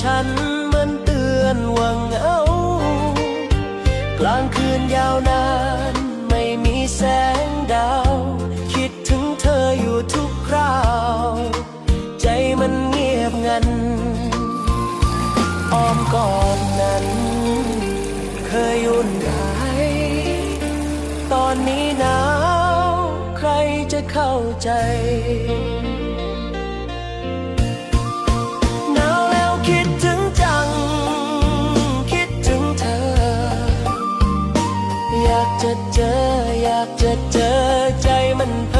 ฉันเหมือนเตือนว่าเหงากลางคืนยาวนานไม่มีแสงดาว คิดถึงเธออยู่ทุกคราว ใจมันเงียบงันอ้อมกอดนั้น เคยอุ่นไหวตอนนี้หนาว ใครจะเข้าใจ จะเจอ อยากจะเจอใจมันเพ